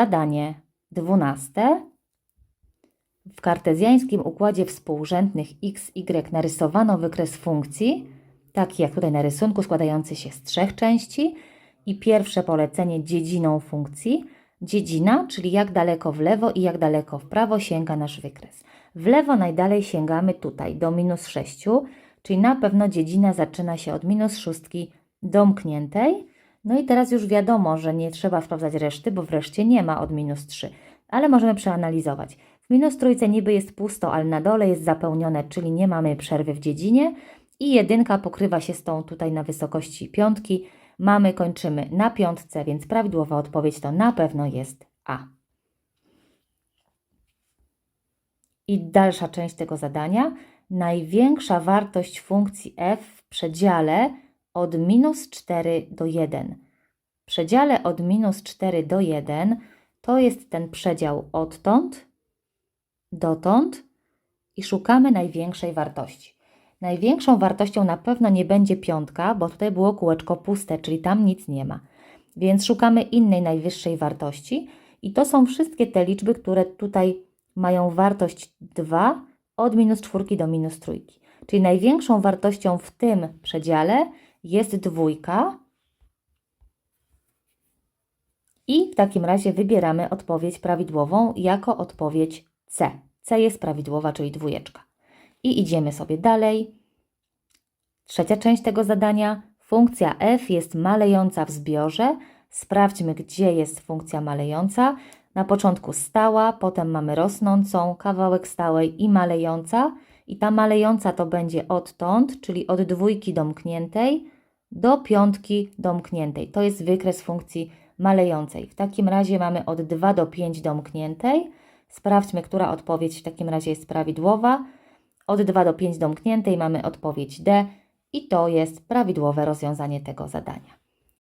Zadanie dwunaste. W kartezjańskim układzie współrzędnych x, y narysowano wykres funkcji, taki jak tutaj na rysunku, składający się z trzech części. I pierwsze polecenie dziedziną funkcji. Dziedzina, czyli jak daleko w lewo i jak daleko w prawo sięga nasz wykres. W lewo najdalej sięgamy tutaj do minus 6, czyli na pewno dziedzina zaczyna się od minus szóstki domkniętej. No i teraz już wiadomo, że nie trzeba sprawdzać reszty, bo wreszcie nie ma od minus 3, ale możemy przeanalizować. W minus trójce niby jest pusto, ale na dole jest zapełnione, czyli nie mamy przerwy w dziedzinie i jedynka pokrywa się z tą tutaj na wysokości piątki. Mamy, kończymy na piątce, więc prawidłowa odpowiedź to na pewno jest A. I dalsza część tego zadania. Największa wartość funkcji f w przedziale od minus 4 do 1. W przedziale od minus 4 do 1 to jest ten przedział odtąd dotąd i szukamy największej wartości. Największą wartością na pewno nie będzie piątka, bo tutaj było kółeczko puste, czyli tam nic nie ma. Więc szukamy innej najwyższej wartości i to są wszystkie te liczby, które tutaj mają wartość 2 od minus czwórki do minus trójki. Czyli największą wartością w tym przedziale jest dwójka. I w takim razie wybieramy odpowiedź prawidłową jako odpowiedź C. C jest prawidłowa, czyli dwójeczka. I idziemy sobie dalej. Trzecia część tego zadania. Funkcja f jest malejąca w zbiorze. Sprawdźmy, gdzie jest funkcja malejąca. Na początku stała, potem mamy rosnącą, kawałek stałej i malejąca. I ta malejąca to będzie odtąd, czyli od dwójki domkniętej do piątki domkniętej. To jest wykres funkcji malejącej. W takim razie mamy od 2 do 5 domkniętej. Sprawdźmy, która odpowiedź w takim razie jest prawidłowa. Od 2 do 5 domkniętej mamy odpowiedź D i to jest prawidłowe rozwiązanie tego zadania.